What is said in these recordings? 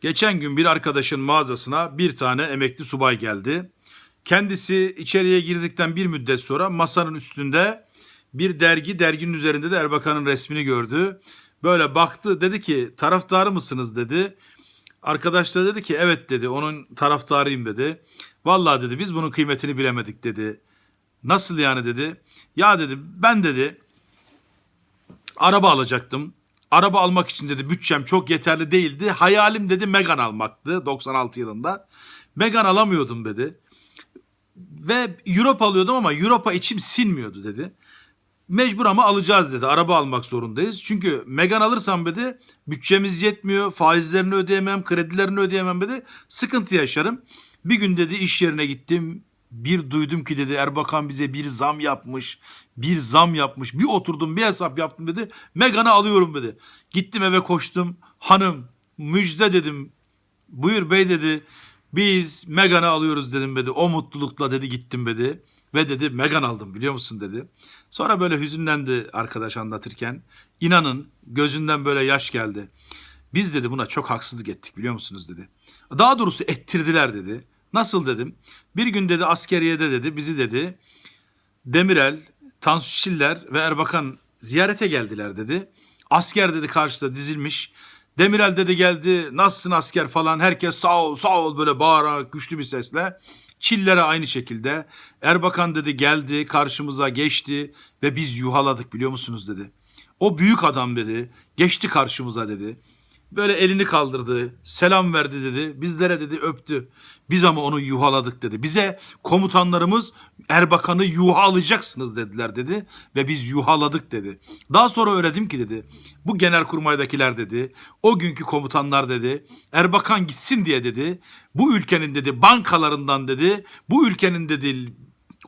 Geçen gün bir arkadaşın mağazasına bir tane emekli subay geldi. Kendisi içeriye girdikten bir müddet sonra masanın üstünde bir dergi, derginin üzerinde de Erbakan'ın resmini gördü. Böyle baktı dedi ki taraftarı mısınız dedi. Arkadaş da dedi ki evet dedi onun taraftarıyım dedi. Vallahi dedi biz bunun kıymetini bilemedik dedi. Nasıl yani dedi. Ya dedi ben dedi araba alacaktım. Araba almak için dedi bütçem çok yeterli değildi. Hayalim dedi Megan almaktı 96 yılında. Megan alamıyordum dedi. Ve Europa alıyordum ama Europa içim sinmiyordu dedi. Mecbur ama alacağız dedi. Araba almak zorundayız. Çünkü Megan alırsam dedi bütçemiz yetmiyor. Faizlerini ödeyemem, kredilerini ödeyemem dedi. Sıkıntı yaşarım. Bir gün dedi iş yerine gittim. Bir duydum ki dedi Erbakan bize bir zam yapmış. Bir zam yapmış. Bir oturdum bir hesap yaptım dedi. Megan'ı alıyorum dedi. Gittim eve koştum. Hanım müjde dedim. Buyur bey dedi. Biz Megan'ı alıyoruz dedim dedi. O mutlulukla dedi gittim dedi. Ve dedi Megan aldım biliyor musun dedi. Sonra böyle hüzünlendi arkadaş anlatırken. İnanın gözünden böyle yaş geldi. Biz dedi buna çok haksızlık ettik biliyor musunuz dedi. Daha doğrusu ettirdiler dedi. Nasıl dedim. Bir gün dedi askeriyede dedi bizi dedi Demirel, Tansu Çiller ve Erbakan ziyarete geldiler dedi. Asker dedi karşıda dizilmiş. Demirel dedi geldi nasılsın asker falan herkes sağ ol sağ ol böyle bağırarak güçlü bir sesle. Çillere aynı şekilde. Erbakan dedi geldi karşımıza geçti ve biz yuhaladık biliyor musunuz dedi. O büyük adam dedi geçti karşımıza dedi. Böyle elini kaldırdı, selam verdi dedi. Bizlere dedi öptü. Biz ama onu yuhaladık dedi. Bize komutanlarımız Erbakan'ı yuhalayacaksınız dediler dedi. Ve biz yuhaladık dedi. Daha sonra öğrendim ki dedi. Bu genelkurmaydakiler dedi. O günkü komutanlar dedi. Erbakan gitsin diye dedi. Bu ülkenin dedi bankalarından dedi. Bu ülkenin dedi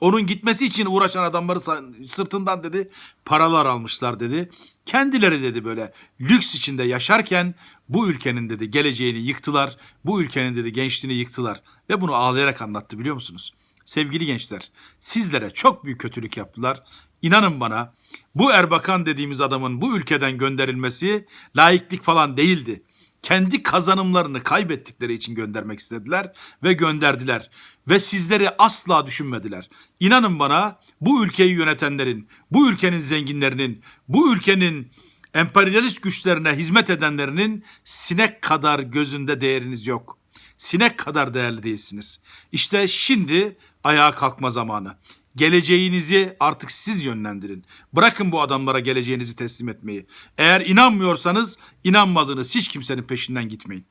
onun gitmesi için uğraşan adamları sırtından dedi paralar almışlar dedi. Kendileri dedi böyle lüks içinde yaşarken bu ülkenin dedi geleceğini yıktılar. Bu ülkenin dedi gençliğini yıktılar. Ve bunu ağlayarak anlattı biliyor musunuz? Sevgili gençler sizlere çok büyük kötülük yaptılar. İnanın bana bu Erbakan dediğimiz adamın bu ülkeden gönderilmesi laiklik falan değildi kendi kazanımlarını kaybettikleri için göndermek istediler ve gönderdiler. Ve sizleri asla düşünmediler. İnanın bana bu ülkeyi yönetenlerin, bu ülkenin zenginlerinin, bu ülkenin emperyalist güçlerine hizmet edenlerinin sinek kadar gözünde değeriniz yok. Sinek kadar değerli değilsiniz. İşte şimdi ayağa kalkma zamanı. Geleceğinizi artık siz yönlendirin. Bırakın bu adamlara geleceğinizi teslim etmeyi. Eğer inanmıyorsanız inanmadığınız hiç kimsenin peşinden gitmeyin.